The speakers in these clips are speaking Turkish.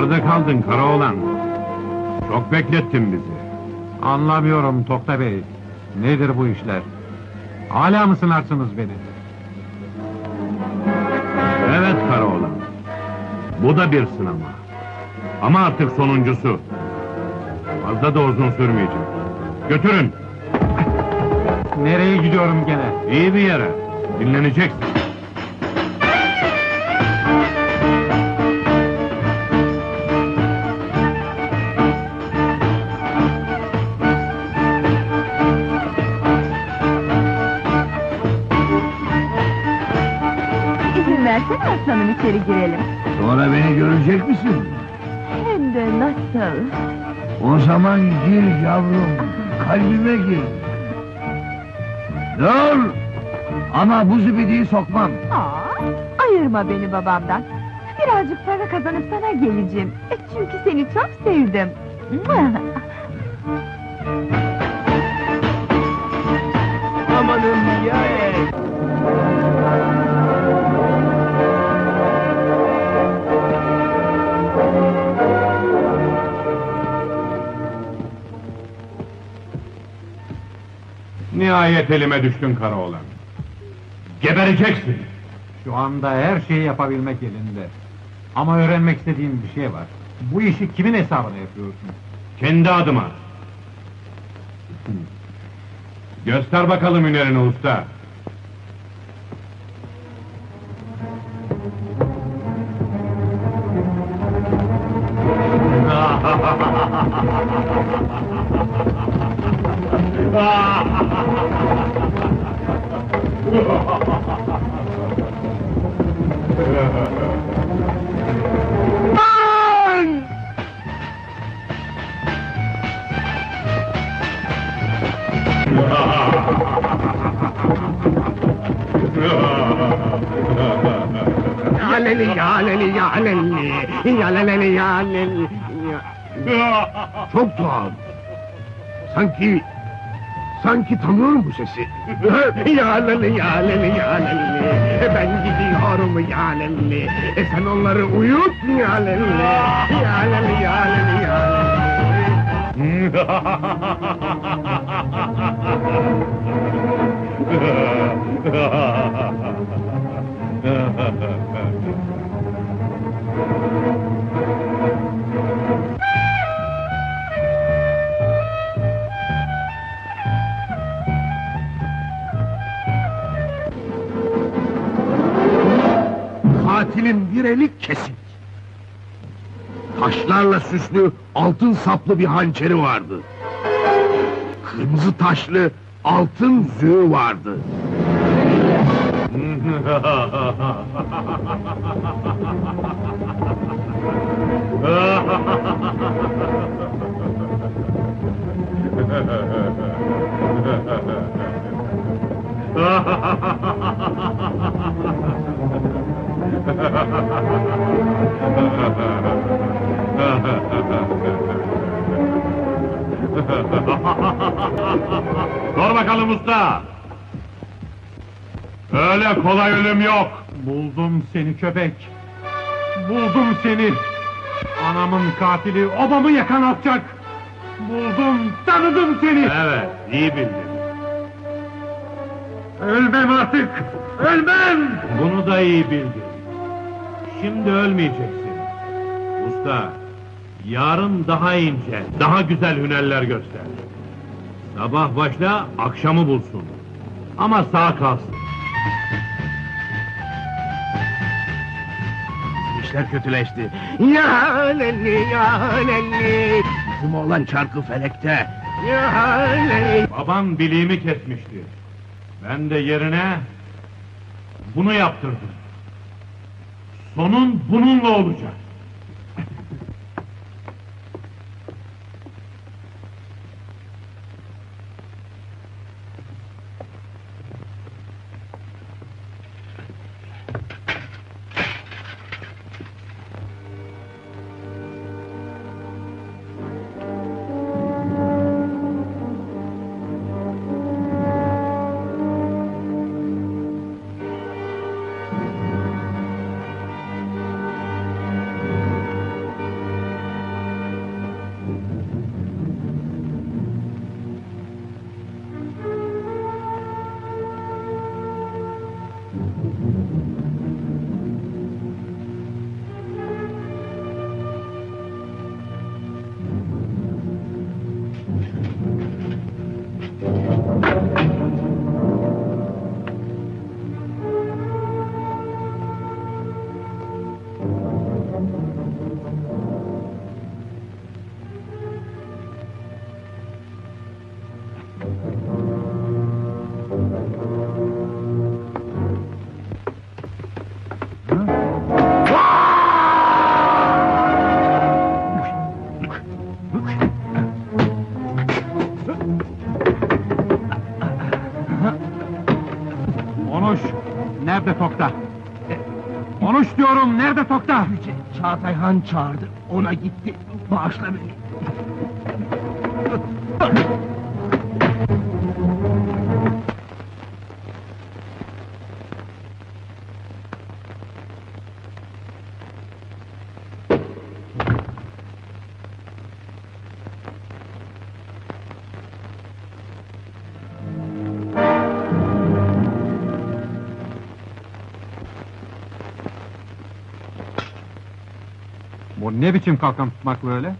Nerede kaldın Karaoğlan? Çok beklettin bizi. Anlamıyorum Tokta Bey. Nedir bu işler? Hala mı sınarsınız beni? Evet Karaoğlan. Bu da bir sınama. Ama artık sonuncusu. Fazla da uzun sürmeyecek. Götürün. Nereye gidiyorum gene? İyi bir yere. Dinleneceksin. Versene aslanım içeri girelim. Sonra beni görecek misin? Hem de nasıl? O zaman gir yavrum, kalbime gir. Dur! Ama bu zibidiyi sokmam. Aa, ayırma beni babamdan. Birazcık para kazanıp sana geleceğim. E, çünkü seni çok sevdim. Amanın ya! Nihayet elime düştün Karaoğlan. Gebereceksin. Şu anda her şeyi yapabilmek elinde. Ama öğrenmek istediğim bir şey var. Bu işi kimin hesabına yapıyorsun? Kendi adıma. Göster bakalım hünerini usta. Yaleleli yaleli. Çok tuhaf. Sanki, sanki tanıyorum bu sesi. yaleli yaleli yaleli. Ben gidiyorum yaleli. E sen onları uyut yaleli. Yaleli yaleli yaleli. Katilin bir eli kesik. Taşlarla süslü altın saplı bir hançeri vardı. Kırmızı taşlı altın züğü vardı. Sor bakalım usta. Öyle kolay ölüm yok. Buldum seni köpek. Buldum seni. Anamın katili, obamı yakan alçak. Buldum, tanıdım seni. Evet, iyi bildin. Ölmem artık, ölmem. Bunu da iyi bildin. Şimdi ölmeyeceksin. Usta, yarın daha ince, daha güzel hünerler göster. Sabah başla, akşamı bulsun. Ama sağ kalsın. İşler kötüleşti. Ya lelli ya lelli. Bizim oğlan çarkı felekte. Ya lelli. Baban bileğimi kesmişti. Ben de yerine bunu yaptırdım. Sonun bununla olacak. Nerede Tokta? Onuş diyorum, nerede Tokta? Yüce Çağatay Han çağırdı. Ona gitti. Bağışla beni. Ne biçim kalkan tutmak böyle?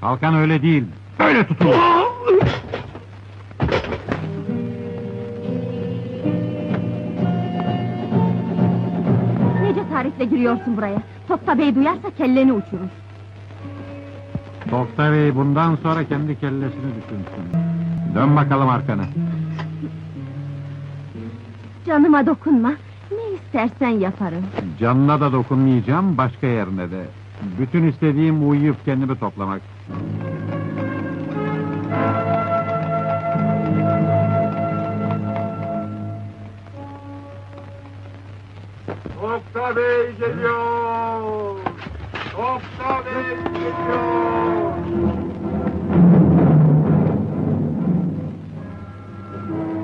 Kalkan öyle değil, böyle tutulur. Ne cesaretle giriyorsun buraya? Tokta Bey duyarsa kelleni uçurur. Tokta Bey bundan sonra kendi kellesini düşünsün. Dön bakalım arkana. Canıma dokunma. Ne istersen yaparım. Canına da dokunmayacağım, başka yerine de. Bütün istediğim uyuyup kendimi toplamak. Tokta Bey geliyor! Tokta Bey geliyor!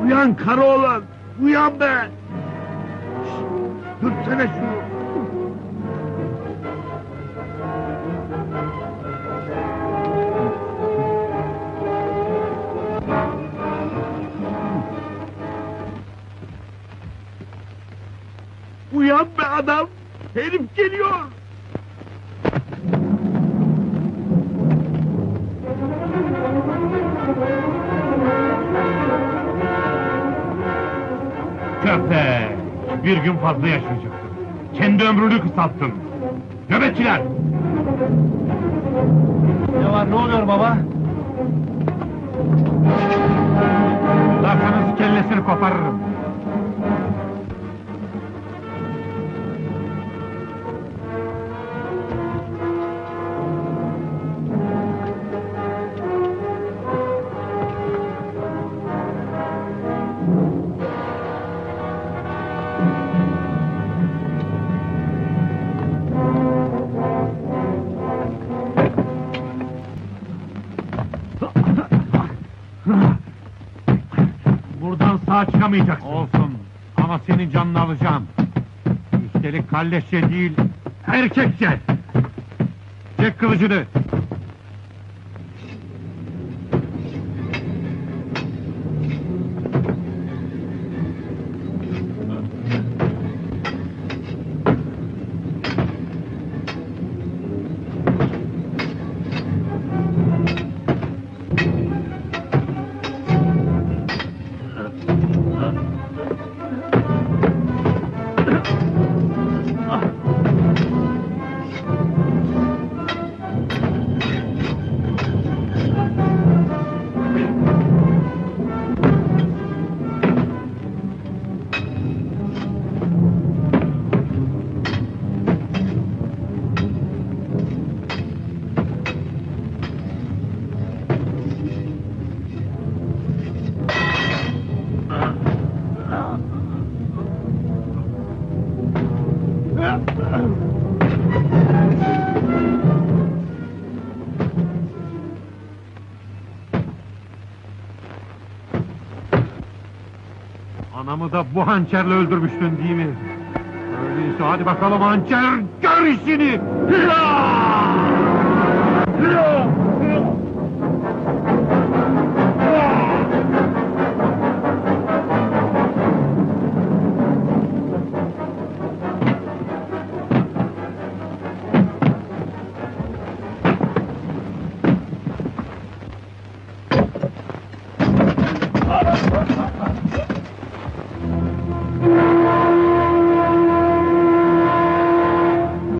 Uyan Karaoğlan! Uyan be! Dürtsene şunu! Adam! Herif geliyor! Köpek! Bir gün fazla yaşayacaksın. Kendi ömrünü kısalttın. Nöbetçiler! Ne var ne oluyor baba? Lafınız kellesini koparırım. Sağ çıkamayacaksın. Olsun ama senin canını alacağım. Üstelik kalleşçe değil, erkekçe. Çek kılıcını. Anamı da bu hançerle öldürmüştün değil mi? Öyleyse hadi bakalım hançer, gör işini! Hıra!